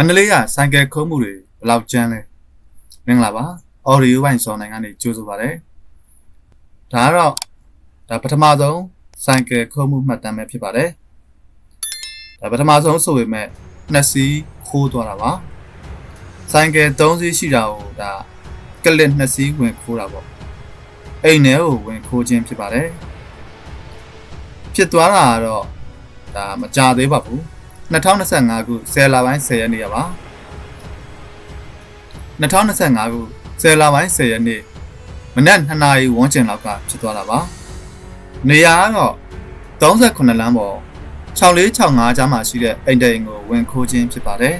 န္တလေးကဆိုင်ကယ်ခုံးမှုတွေဘယ်လောက်ကျန်းလဲမင်္ဂလာပါအော်ရီယိုဘိုင်စောနိုင်ကနေကြိုဆိုပါရစေဒါကတော့ဒါပထမဆုံးဆိုင်ကယ်ခုံးမှုမှတ်တမ်းပဲဖြစ်ပါတယ်ဒါပထမဆုံးဆိုပေမဲ့နှစ်စီးခိုးသွားတာပါဆိုင်ကယ်၃စီးရှိတာကိုဒါကလစ်နှစ်စီးဝင်ခိုးတာပေါ့အိမ်ထဲကိုဝင်ခိုးခြင်းဖြစ်ပါတယ်ဖြစ်သွားတာကတော့ဒါမကြသေးပါဘူး 2025ခု10လပိုင်း10ရက်နေ့ပါ2025ခု10လပိုင်း10ရက်နေ့မနက်2နာရီဝန်းကျင်လောက်ကဖြစ်သွားတာပါနေရာကတော့38လမ်းပေါ်6465ကျားမှာရှိတဲ့အိမ်တိန်ကိုဝင်ခိုးခြင်းဖြစ်ပါတယ်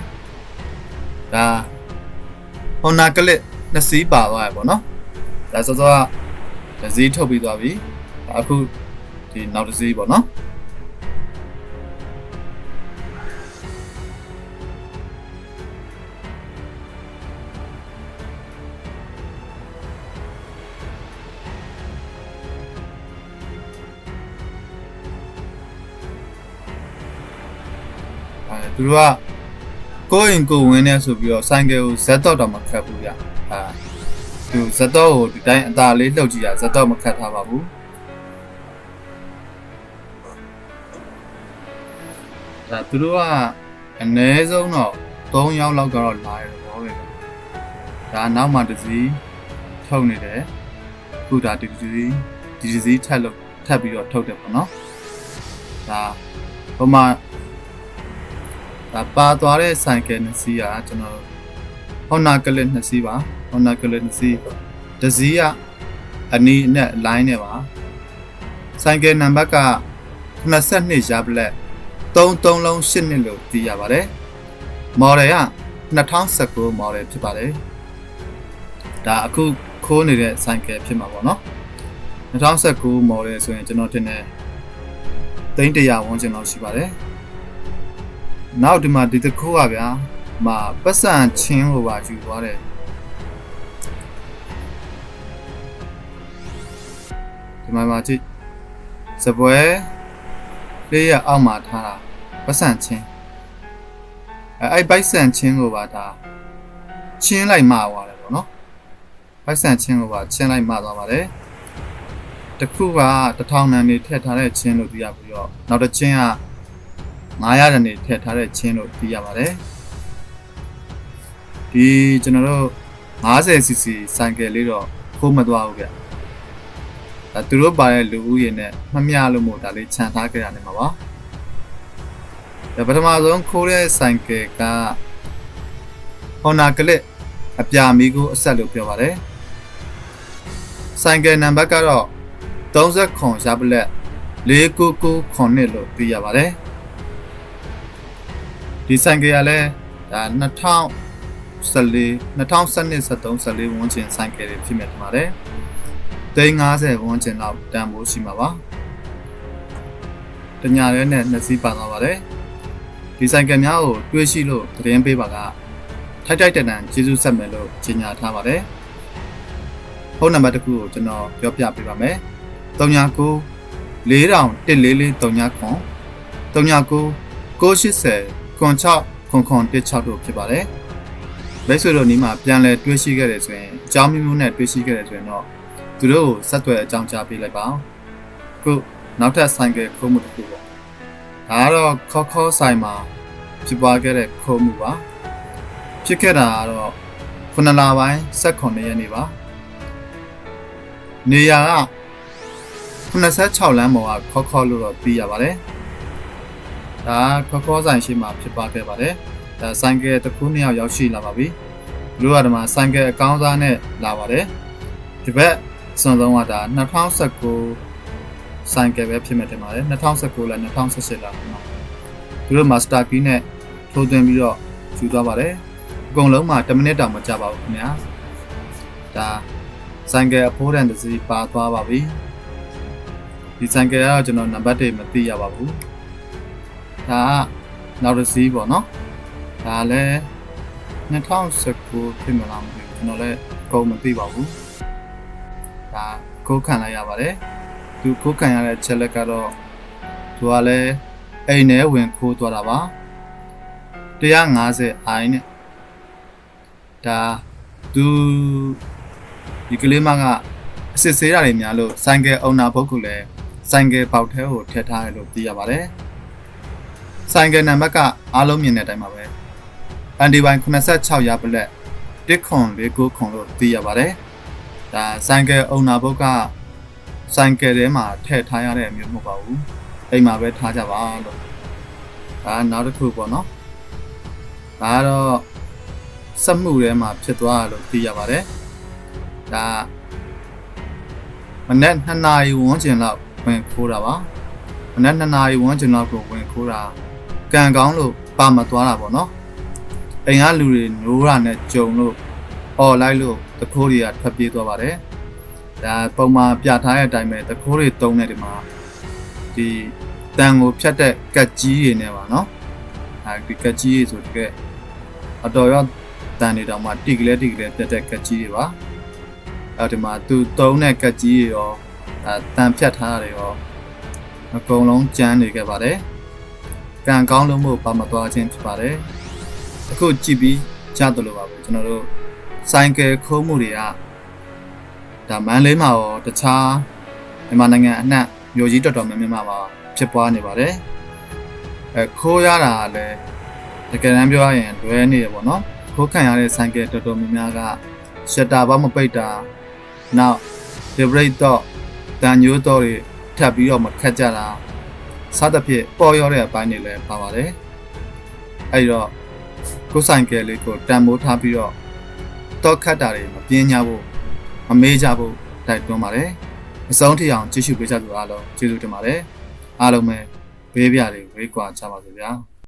ဒါဟွန်နာကလစ်နှစ်စီးပါသွားရပေါ့နော်ဒါစောစောကတစ်စီးထုတ်ပြီးသွားပြီအခုဒီနောက်တစ်စီးပေါ့နော် သူတို့ကကိုယ့်ရင်ကိုယ်ဝင်နေဆိုပြီးတော့ဆိုင်ကယ်ကိုဇက်တော့တော့မခတ်ဘူးဗျအာသူဇက်တော့ကိုဒီတိုင်းအသာလေးလှုပ်ကြည့်ရဇက်တော့မခတ်ထားပါဘူးဒါသူတို့ကအနည်းဆုံးတော့3ယောက်လောက်ကတော့လာရတော့ပဲဒါနောက်မှတစ်စီးထုတ်နေတယ်အခုဒါဒီတစ်စီးဒီတစ်စီးထပ်လို့ထပ်ပြီးတော့ထုတ်တယ်ပေါ့နော်ဒါဟိုမှာ ဒါပါသွားတဲ့ဆိုင်ကယ်နှစ်စီးကကျွန်တော် Honda Click နှစ်စီးပါ Honda Click နှစ်စီးတစ်စီးကအနီးနဲ့ line နဲ့ပါဆိုင်ကယ်နံပါတ်က82ရာဘလက်33လုံး8နှစ်လို့သိရပါတယ် model က2019 model ဖြစ်ပါတယ်ဒါအခုခိုးနေတဲ့ဆိုင်ကယ်ဖြစ်မှာပေါ့နော်2019 model ဆိုရင်ကျွန်တော်တင်တယ်သိန်း100ဝန်းကျင်လောက်ရှိပါတယ် နောက်ဒီမှာဒီတစ်ခုကဗျာမပတ်စံချင်းဟိုပါယူသွားတယ်ဒီမှာမှာကြည့်စပွဲလေးရအောက်မှာထားတာပတ်စံချင်းအဲအဲ့ပိုက်စံချင်းကိုပါဒါချင်းလိုက်မှာသွားတယ်ပေါ့နော်ပိုက်စံချင်းကိုပါချင်းလိုက်မှာသွားပါတယ်တခုကတထောင်နံနေထည့်ထားတဲ့ချင်းလို့သိရပြီးတော့နောက်တစ်ချင်းက 900တန်နေထည့်ထားတဲ့ချင်းလို့သိရပါတယ်ဒီကျွန်တော်တို့ 50cc ဆိုင်ကယ်လေးတော့ခိုးမသွားဘူးဗျဒါသူတို့ပါတဲ့လူဦးရေနဲ့မမျှလို့မို့ဒါလေးခြံထားကြရတယ်မှာပါဒါပထမဆုံးခိုးတဲ့ဆိုင်ကယ်က Honda Click အပြာမီကိုအဆက်လို့ပြောပါတယ်ဆိုင်ကယ်နံပါတ်ကတော့30ခွန်ရပလက်499ခွန်နှစ်လို့သိရပါတယ် ဒီဆိုင်ကယ်ကလည်းဒါ2014 2012 13 14ဝန်းကျင်ဆိုင်ကယ်တွေဖြစ်မဲ့ထင်ပါတယ်350ဝန်းကျင်လောက်တန်ဖိုးရှိမှာပါတညာရဲနဲ့နှစ်စီးပါသွားပါတယ်ဒီဆိုင်ကယ်များကိုတွေးရှိလို့သတင်းပေးပါကထိုက်ထိုက်တန်တန်ကျေးဇူးဆက်မယ်လို့ကြေညာထားပါတယ်ဖုန်းနံပါတ်တစ်ခုကိုကျွန်တော်ပြောပြပေးပါမယ်39 4144 39 39 980 ခွန်6ခွန်ခွန်16တို့ဖြစ်ပါတယ်။လက်ဆွေတို့နီးမှာပြန်လဲတွေးရှိခဲ့တယ်ဆိုရင်အကြောင်းမျိုးမျိုးနဲ့တွေးရှိခဲ့တယ်ဆိုရင်တော့သူတို့ကိုဆက်သွယ်အကြောင်းကြားပေးလိုက်ပါ။ခုနောက်ထပ်ဆိုင်ကယ်ခုံးမှုတစ်ခုပေါ့။ဒါကတော့ခေါခေါဆိုင်မှာဖြစ်ပွားခဲ့တဲ့ခုံးမှုပါ။ဖြစ်ခဲ့တာကတော့ခုနလပိုင်း18ရက်နေ့ပါ။နေရာက86လမ်းပေါ်ကခေါခေါလို့တော့သိရပါတယ်။ ဒါခေါခေါဆိုင်ရှိမှဖြစ်ပွားခဲ့ပါတယ်။ဒါဆိုင်ကယ်တစ်ခုနှစ်ယောက်ရောက်ရှိလာပါပြီ။လူကဒီမှာဆိုင်ကယ်အကောင်းစားနဲ့လာပါတယ်။ဒီဘက်စွန်ဆုံးကဒါ2019ဆိုင်ကယ်ပဲဖြစ်မဲ့တင်ပါတယ်2019လား2018လားနော်။သူတို့ master key နဲ့ထိုးသွင်းပြီးတော့ယူသွားပါတယ်။အကုန်လုံးမှာ10မိနစ်တောင်မကြာပါဘူးခင်ဗျာ။ဒါဆိုင်ကယ်အဖိုးတန်တစ်စီးပါသွားပါပြီ။ဒီဆိုင်ကယ်ကတော့ကျွန်တော်နံပါတ်တွေမသိရပါဘူး။ ဒါကနောက်တစ်စီးပေါ့နော်ဒါလည်း2019ဖြစ်မလားမသိဘူးကျွန်တော်လည်းအကုန်မသိပါဘူးဒါကိုးခံလိုက်ရပါတယ်သူကိုးခံရတဲ့ချက်လက်ကတော့သူကလည်းအိမ်ထဲဝင်ခိုးသွားတာပါ150 i နဲ့ဒါသူဒီကလေးမကအစ်စ်ဆေးတာတွေများလို့ဆိုင်ကယ်အုံနာဘုတ်ကလည်းဆိုင်ကယ်ပေါက်ထဲကိုထည့်ထားတယ်လို့သိရပါတယ် ဆိုင်ကယ်နံပါတ်ကအားလုံးမြင်တဲ့အတိုင်းပါပဲအန်ဒီဘိုင်86ရပလက်တစ်ခွန်လေးကိုခွန်လို့သိရပါတယ်ဒါဆိုင်ကယ်အုံနာဘုတ်ကဆိုင်ကယ်ထဲမှာထည့်ထားရတဲ့အမျိုးမဟုတ်ပါဘူးအိမ်မှာပဲထားကြပါလို့ဒါနောက်တစ်ခုပေါ့နော်ဒါကတော့စက်မှုထဲမှာဖြစ်သွားတယ်လို့သိရပါတယ်ဒါမနေ့2နာရီဝန်းကျင်လောက်ဝင်ခိုးတာပါမနေ့2နာရီဝန်းကျင်လောက်ကိုဝင်ခိုးတာ ကံကောင်းလို့ပါမသွားတာပေါ့နော်အိမ်ကလူတွေနိုးတာနဲ့ကြုံလို့អော်လိုက်လို့တခိုးတွေကထွက်ပြေးသွားပါတယ်ဒါပုံမှန်ပြထားတဲ့အတိုင်းပဲတခိုးတွေတုံးတဲ့ဒီမှာဒီတန်ကိုဖြတ်တဲ့ကတ်ကြီးတွေနဲ့ပါနော်အဲဒီကတ်ကြီးတွေဆိုတကယ်အတော်ရောတန်တွေတောင်မှတိကလေးတိကလေးပြတ်တဲ့ကတ်ကြီးတွေပါအဲဒီမှာသူတုံးတဲ့ကတ်ကြီးတွေရောအဲတန်ဖြတ်ထားတာတွေရောအကုန်လုံးကျန်းနေခဲ့ပါတယ် ကံကောင်းလို့မို့ပါမသွားခြင်းဖြစ်ပါတယ်အခုကြည့်ပြီးကြားတယ်လို့ပါပဲကျွန်တော်တို့ဆိုင်ကယ်ခိုးမှုတွေကဒါမန်လေးမှာရောတခြားမြန်မာနိုင်ငံအနှံ့မြို့ကြီးတော်တော်များများမှာပါဖြစ်ပွားနေပါတယ်အဲခိုးရတာကလည်းတကယ်တမ်းပြောရရင်လွဲနေရပေါ့နော်ခိုးခံရတဲ့ဆိုင်ကယ်တော်တော်များများကရှက်တာဘာမပိတ်တာနောက်ဒီဘရိတ်တော့တန်ညိုးတော့တွေထပ်ပြီးတော့မခတ်ကြတာ စသဖြင့်ပေါ်ရောတဲ့အပိုင်းတွေလည်းပါပါတယ်အဲဒီတော့ကိုယ်ဆိုင်ကယ်လေးကိုတန်မိုးထားပြီးတော့တော့ခတ်တာတွေမပြင်းကြဖို့မမေးကြဖို့တိုက်တွန်းပါတယ်အဆုံးထိအောင်ကြည့်ရှုပေးကြသူအားလုံးကျေးဇူးတင်ပါတယ်အားလုံးပဲဘေးပြတွေဝေးကွာကြပါစေဗျာ